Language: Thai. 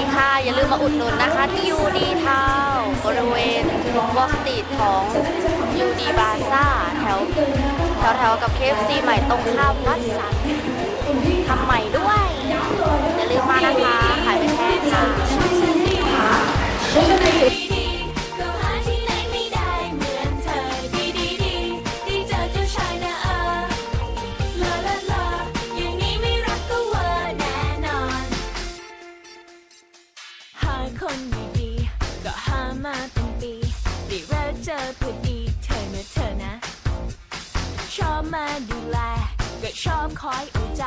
ดีค่ะ อย่าลืมมาอุดหนุนนะคะที่ยูดีทาวบริเวณวอลสตีของยูดีบาซ่าแถวแถวแถวๆกับเคฟซีใหม่ตรงข้ามวัดสันทำใหม่ด้วย คนดีๆก็หามาเป็นปีได้เริ่เจอพอดีเธอนะเธอนะ ชอบมาดูแล ก็ชอบคอยเอาใจ